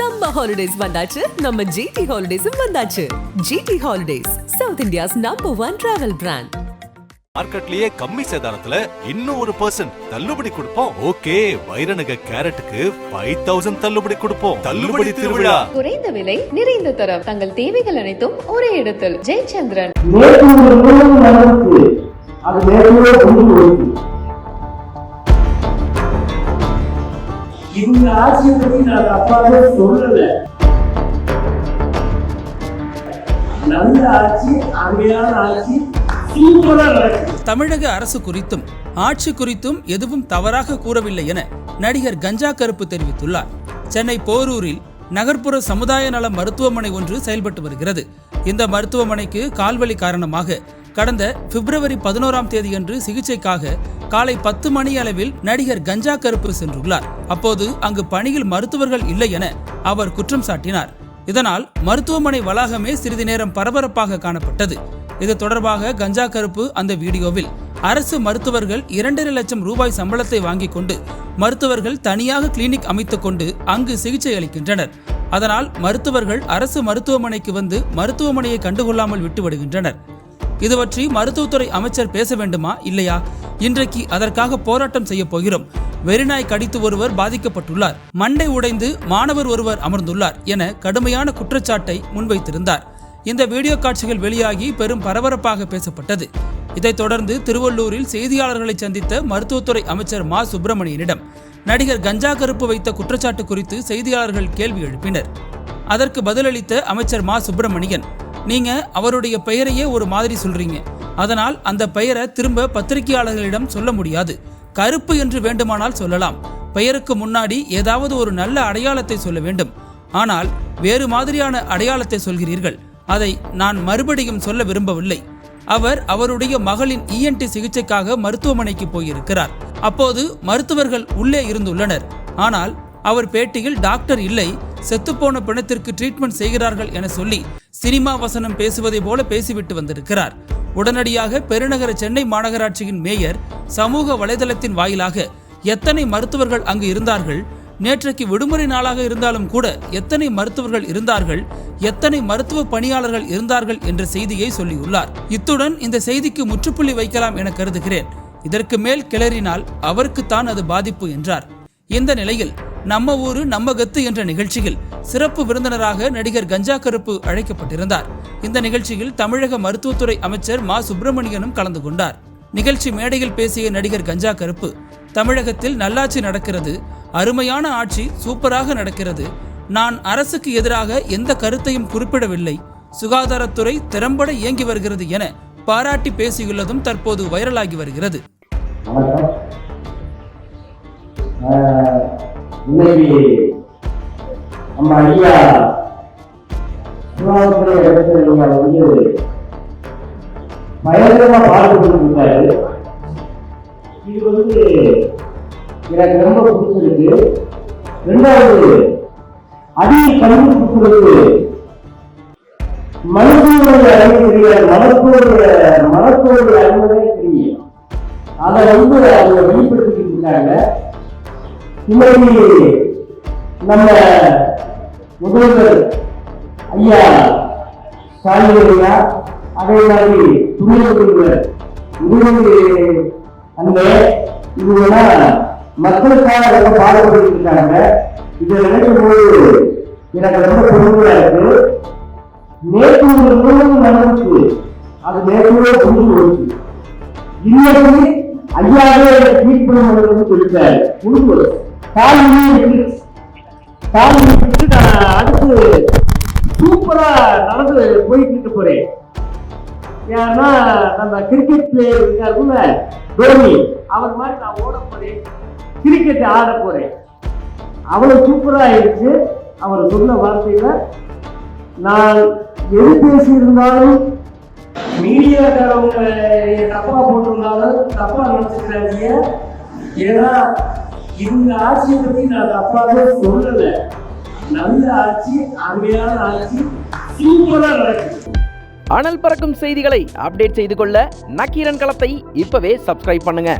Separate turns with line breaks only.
Summer holidays வந்தாச்சு. நம்ம GT ஹாலிடேஸும் வந்தாச்சு. GT holidays South India's number one travel brand
மார்க்கெட்லயே கம்மி சேதாரத்துல இன்னும் ஒரு பர்சன்ட் தள்ளுபடி கொடுப்போம். ஓகே வைரநக கேரட்டுக்கு ஃபைவ் தௌசண்ட் தள்ளுபடி கொடுப்போம். தள்ளுபடி திருவிழா.
குறைந்த விலை நிறைந்த தரம். தங்கள் தேவைகள் அனைத்தும் ஒரே இடத்தில். ஜெயச்சந்திரன்.
அது நேற்று இந்த ஆட்சியை பத்தி நான் அப்பாவே சொல்லல. நல்ல ஆட்சி அருமையான ஆட்சி
தமிழக அரசு குறித்தும் ஆட்சி குறித்தும் எதுவும் தவறாக கூறவில்லை என நடிகர் கஞ்சா கருப்பு தெரிவித்துள்ளார். சென்னை போரூரில் நகர்ப்புற சமுதாய நல மருத்துவமனை ஒன்று செயல்பட்டு வருகிறது. இந்த மருத்துவமனைக்கு கால்வலி காரணமாக கடந்த பிப்ரவரி பதினோராம் தேதியன்று சிகிச்சைக்காக காலை பத்து மணி அளவில் நடிகர் கஞ்சா கருப்பு சென்றுள்ளார். அப்போது அங்கு பணியில் மருத்துவர்கள் இல்லை என அவர் குற்றம் சாட்டினார். இதனால் மருத்துவமனை வளாகமே சிறிது நேரம் பரபரப்பாக காணப்பட்டது. இது தொடர்பாக கஞ்சா கருப்பு அந்த வீடியோவில் அரசு மருத்துவர்கள் இரண்டரை லட்சம் ரூபாய் சம்பளத்தை வாங்கிக் கொண்டு மருத்துவர்கள் தனியாக கிளினிக் அமைத்துக் கொண்டு அங்கு சிகிச்சை அளிக்கின்றனர். அதனால் மருத்துவர்கள் அரசு மருத்துவமனைக்கு வந்து மருத்துவமனையை கண்டுகொள்ளாமல் விட்டு விடுகின்றனர். இது பற்றி மருத்துவத்துறை அமைச்சர் பேச வேண்டுமா? இல்லையா? இன்றைக்கு அதற்காக போராட்டம் செய்ய போகிறோம். வெறிநாய் கடித்து ஒருவர் பாதிக்கப்பட்டுள்ளார். மண்டை உடைந்து மாணவர் ஒருவர் அமர்ந்துள்ளார் என கடுமையான குற்றச்சாட்டை முன்வைத்திருந்தார். இந்த வீடியோ காட்சிகள் வெளியாகி பெரும் பரபரப்பாக பேசப்பட்டது. இதைத் தொடர்ந்து திருவள்ளூரில் செய்தியாளர்களை சந்தித்த மருத்துவத்துறை அமைச்சர் மா. சுப்பிரமணியனிடம் நடிகர் கஞ்சா கருப்பு வைத்த குற்றச்சாட்டு குறித்து செய்தியாளர்கள் கேள்வி எழுப்பினர். அதற்கு பதிலளித்த அமைச்சர் மா. சுப்பிரமணியன் நீங்க அவருடைய பெயரையே ஒரு மாதிரி சொல்றீங்க. அதனால் அந்த பெயரை திரும்ப பத்திரிகையாளர்களிடம் சொல்ல முடியாது. கருப்பு என்று வேண்டுமானால் சொல்லலாம். பெயருக்கு முன்னாடி ஏதாவது ஒரு நல்ல அடையாளத்தை சொல்ல வேண்டும். ஆனால் வேறு மாதிரியான அடையாளத்தை சொல்கிறீர்கள். அதை நான் மறுபடியும் சொல்ல விரும்பவில்லை. அவர் அவருடைய மகளின் இஎன்டி சிகிச்சைக்காக மருத்துவமனைக்கு போயிருக்கிறார். அப்போது மருத்துவர்கள் உள்ளே இருந்துள்ளனர். ஆனால் அவர் பேட்டியில் டாக்டர் இல்லை செத்துப்போன பிணத்திற்கு ட்ரீட்மெண்ட் செய்கிறார்கள் என சொல்லி சினிமா வசனம் பேசுவதை போல பேசிவிட்டு வந்திருக்கிறார். உடனடியாக பெருநகர சென்னை மாநகராட்சியின் மேயர் சமூக வலைதளத்தின் வாயிலாக எத்தனை மருத்துவர்கள் அங்கு இருந்தார்கள் நேற்றைக்கு விடுமுறை நாளாக இருந்தாலும் கூட எத்தனை மருத்துவர்கள் இருந்தார்கள் எத்தனை மருத்துவ பணியாளர்கள் இருந்தார்கள் என்ற செய்தியை சொல்லியுள்ளார். இத்துடன் இந்த செய்திக்கு முற்றுப்புள்ளி வைக்கலாம் என கருதுகிறேன். இதற்கு மேல் கிளறினால் அவருக்குத்தான் அது பாதிப்பு என்றார். இந்த நிலையில் நம்ம ஊரு நம்ம கத்து என்ற நிகழ்ச்சியில் சிறப்பு விருந்தினராக நடிகர் கஞ்சா கருப்பு அழைக்கப்பட்டிருந்தார். இந்த நிகழ்ச்சியில் தமிழக மருத்துவத்துறை அமைச்சர் மா. சுப்பிரமணியனும் கலந்து கொண்டார். நிகழ்ச்சி மேடையில் பேசிய நடிகர் கஞ்சா கருப்பு தமிழகத்தில் நல்லாட்சி நடக்கிறது அருமையான ஆட்சி சூப்பராக நடக்கிறது நான் அரசுக்கு எதிராக எந்த கருத்தையும் குறிப்பிடவில்லை சுகாதாரத்துறை திறம்பட இயங்கி வருகிறது என பாராட்டி பேசியுள்ளதும் தற்போது வைரலாகி வருகிறது.
இன்னைக்கு நம்ம ஐயா சுகாதாரத்துறை இடத்துல நீங்க வந்து பயங்கரமா பாடுபட்டு இருக்காரு இது வந்து எனக்கு ரொம்ப பிடிச்சிருக்கு. ரெண்டாவது அதிக கல்வி கொடுக்கிறது மருத்துவருடைய அறிவு தெரியாது மருத்துவருடைய மருத்துவருடைய அறிவுதே தெரியும் அதை வந்து அவங்க வெளிப்படுத்திக்கிட்டு இருக்காங்க. இன்னைக்கு நம்ம முதல்வர் ஐயா ஸ்டாலின் ஐயா அதே மாதிரி துணை முதல்வர் உதவி அந்த இவங்கெல்லாம் மக்களுக்காக ரொம்ப பாடுபட்டு இருக்காங்க இதை நினைக்கும் போது எனக்கு ரொம்ப பெருமையா இருக்கு. நேற்று ஒரு நூறு நடந்துச்சு. அது நேற்று ஒன்று ஒன்று இன்னைக்கு ஐயாவே ட்வீட் பண்ணுவது சொல்லிட்டாரு முடிவு காலனி இருக்கு நான் அடுத்து சூப்பரா நடந்து போயிட்டு இருக்க போறேன் ஏன்னா நம்ம கிரிக்கெட் பிளேயர் இருக்காருல்ல தோனி அவர் மாதிரி நான் ஓட போறேன் கிரிக்கெட் ஆட போறேன் அவ்வளவு சூப்பரா ஆயிடுச்சு அவர் சொன்ன வார்த்தையில நான் எது பேசியிருந்தாலும் மீடியாக்காரவங்க தப்பா போட்டிருந்தாலும் தப்பா நினைச்சுக்கிறாங்க ஏன்னா இந்த ஆட்சியை பத்தி நான் தப்பாவே சொல்லல. நல்ல ஆட்சி அருமையான ஆட்சி சூப்பரா நடக்குது.
அனல் பறக்கும் செய்திகளை அப்டேட் செய்து கொள்ள நக்கீரன் களத்தை இப்பவே சப்ஸ்கிரைப் பண்ணுங்க.